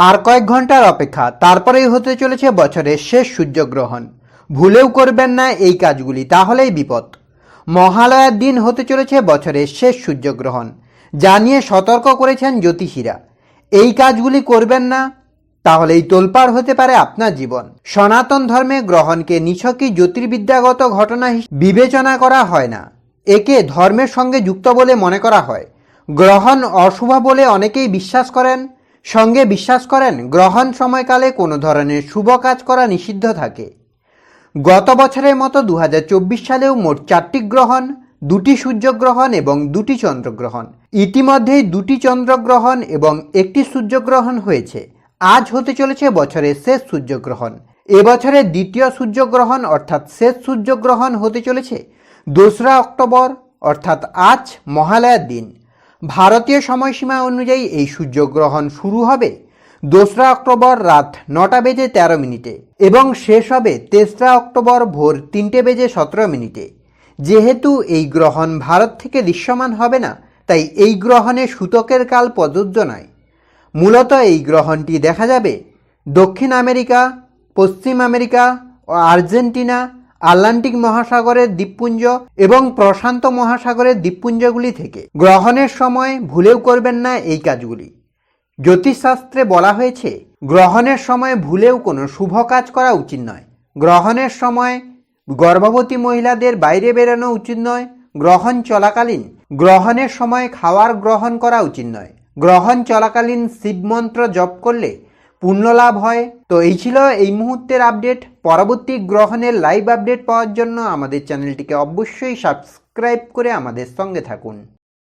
আর কয়েক ঘণ্টার অপেক্ষা, তারপরেই হতে চলেছে বছরের শেষ সূর্যগ্রহণ। ভুলেও করবেন না এই কাজগুলি, তাহলেই বিপদ। মহালয়ার দিন হতে চলেছে বছরের শেষ সূর্যগ্রহণ, যা নিয়ে সতর্ক করেছেন জ্যোতিষীরা। এই কাজগুলি করবেন না, তাহলেই তোলপাড় হতে পারে আপনার জীবন। সনাতন ধর্মে গ্রহণকে নিছকই জ্যোতির্বিদ্যাগত ঘটনা বিবেচনা করা হয় না। একে ধর্মের সঙ্গে যুক্ত বলে মনে করা হয়। গ্রহণ অশুভ বলে অনেকেই বিশ্বাস করেন সঙ্গে বিশ্বাস করেন, গ্রহণ সময়কালে কোনো ধরনের শুভ কাজ করা নিষিদ্ধ থাকে। গত বছরের মতো দু হাজার চব্বিশ সালেও মোট চারটি গ্রহণ, দুটি সূর্যগ্রহণ এবং দুটি চন্দ্রগ্রহণ। ইতিমধ্যেই দুটি চন্দ্রগ্রহণ এবং একটি সূর্যগ্রহণ হয়েছে। আজ হতে চলেছে বছরের শেষ সূর্যগ্রহণ। এবছরের দ্বিতীয় সূর্যগ্রহণ অর্থাৎ শেষ সূর্যগ্রহণ হতে চলেছে দোসরা অক্টোবর, অর্থাৎ আজ মহালয়ার দিন। ভারতীয় সময়সীমা অনুযায়ী এই সূর্যগ্রহণ শুরু হবে দোসরা অক্টোবর রাত নটা বেজে তেরো মিনিটে এবং শেষ হবে তেসরা অক্টোবর ভোর তিনটে বেজে সতেরো মিনিটে। যেহেতু এই গ্রহণ ভারত থেকে দৃশ্যমান হবে না, তাই এই গ্রহণে সূতকের কাল প্রযোজ্য নয়। মূলত এই গ্রহণটি দেখা যাবে দক্ষিণ আমেরিকা, পশ্চিম আমেরিকা ও আর্জেন্টিনা আটলান্টিক মহাসাগরের দ্বীপপুঞ্জ এবং প্রশান্ত মহাসাগরের দ্বীপপুঞ্জগুলি থেকে। গ্রহণের সময় ভুলেও করবেন না এই কাজগুলি। জ্যোতিষশাস্ত্রে বলা হয়েছে, গ্রহণের সময় ভুলেও কোনো শুভ কাজ করা উচিত নয়। গ্রহণের সময় গর্ভবতী মহিলাদের বাইরে বেরোনো উচিত নয়। গ্রহণ চলাকালীন, গ্রহণের সময় খাওয়ার গ্রহণ করা উচিত নয়। গ্রহণ চলাকালীন শিবমন্ত্র জপ করলে পুণ্যলাভ হয়। তো এই ছিল এই মুহূর্তের আপডেট। পরবর্তী গ্রহণের লাইভ আপডেট পাওয়ার জন্য আমাদের চ্যানেলটিকে অবশ্যই সাবস্ক্রাইব করে আমাদের সঙ্গে থাকুন।